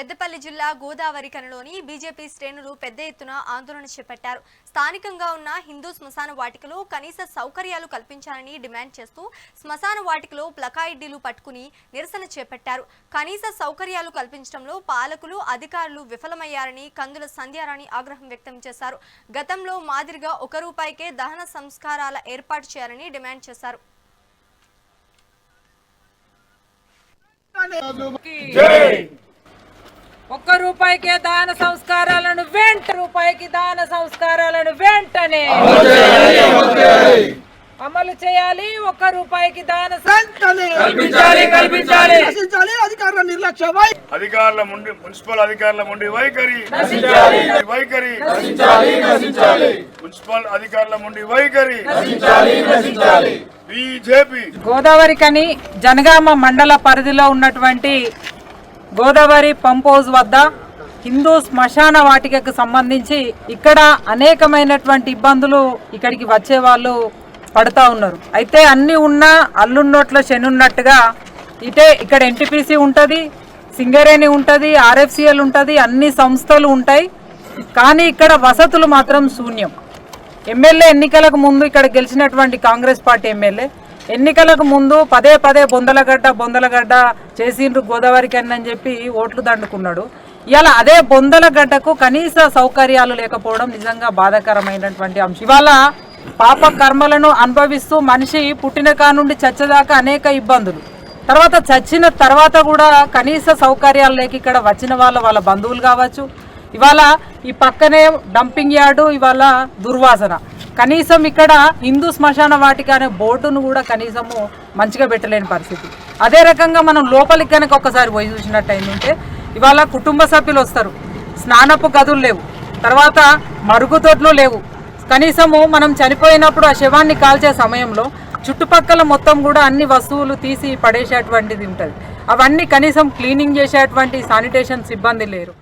పెద్దపల్లి జిల్లా గోదావరి కనలోని బీజేపీ శ్రేణులు పెద్ద ఎత్తున ఆందోళన చేపట్టారు. స్థానికంగా ఉన్న హిందూ శ్మశాన వాటికలో కనీస సౌకర్యాలు కల్పించాలని డిమాండ్ చేస్తూ శ్మశాన వాటికలో ప్లకాయిడ్డీలు పట్టుకుని నిరసన చేపట్టారు. కనీస సౌకర్యాలు కల్పించడంలో పాలకులు అధికారులు విఫలమయ్యారని కందుల సంధ్యారాణి ఆగ్రహం వ్యక్తం చేశారు. గతంలో మాదిరిగా ఒక రూపాయికే దహన సంస్కారాల ఏర్పాటు చేయాలని డిమాండ్ చేశారు. జై! రూపాయికే దాన సంస్కారాలను వెంట రూపాయికి దాన సంస్కారాలను వెంటనే అమలు చేయాలి. ఒక్క రూపాయికి దాన సం- వెంటనే కల్పించాలి కల్పించాలి. నశించాలి అధికారుల నిర్లక్ష్య అధికారుల ముండి మున్సిపల్ అధికారుల ముండి వైఖరి. వైఖరి. మున్సిపల్ అధికారుల ముండి వైఖరి. బీజేపీ. గోదావరి కని జనగామ మండల పరిధిలో ఉన్నటువంటి గోదావరి పంప్ హౌస్ వద్ద హిందూ శ్మశాన వాటికకు సంబంధించి ఇక్కడ అనేకమైనటువంటి ఇబ్బందులు ఇక్కడికి వచ్చే వాళ్ళు పడుతూ ఉన్నారు. అయితే అన్ని ఉన్నా అల్లున్నోట్ల శనున్నట్టుగా ఇటే ఇక్కడ ఎన్టీపీసీ ఉంటుంది సింగరేణి ఉంటుంది ఆర్ఎఫ్సిఎల్ ఉంటుంది అన్ని సంస్థలు ఉంటాయి. కానీ ఇక్కడ వసతులు మాత్రం శూన్యం. ఎమ్మెల్యే ఎన్నికలకు ముందు ఇక్కడ గెలిచినటువంటి కాంగ్రెస్ పార్టీ ఎమ్మెల్యే ఎన్నికలకు ముందు పదే పదే బొందలగడ్డ బొందలగడ్డ చేసిండ్రు గోదావరికి అని చెప్పి ఓట్లు దండుకున్నాడు. ఇవాళ అదే బొందల గడ్డకు కనీస సౌకర్యాలు లేకపోవడం నిజంగా బాధాకరమైనటువంటి అంశం. ఇవాళ పాప కర్మలను అనుభవిస్తూ మనిషి పుట్టిన కానుండి చచ్చేదాకా అనేక ఇబ్బందులు. తర్వాత చచ్చిన తర్వాత కూడా కనీస సౌకర్యాలు లేక ఇక్కడ వచ్చిన వాళ్ళ వాళ్ళ బంధువులు కావచ్చు. ఇవాళ ఈ పక్కనే డంపింగ్ యార్డు ఇవాళ దుర్వాసన. కనీసం ఇక్కడ హిందూ శ్మశాన వాటిక అనే బోర్డును కూడా కనీసము మంచిగా పెట్టలేని పరిస్థితి. అదే రకంగా మనం లోపలికి కనుక ఒక్కసారి పోయి చూసినట్టు అయిందంటే ఇవాళ కుటుంబ సభ్యులు వస్తారు. స్నానపు గదులు లేవు. తర్వాత మరుగుదొడ్లు లేవు. కనీసము మనం చనిపోయినప్పుడు ఆ శవాన్ని కాల్చే సమయంలో చుట్టుపక్కల మొత్తం కూడా అన్ని వస్తువులు తీసి పడేసేటువంటిది ఉంటుంది. అవన్నీ కనీసం క్లీనింగ్ చేసేటువంటి శానిటేషన్ సిబ్బంది లేరు.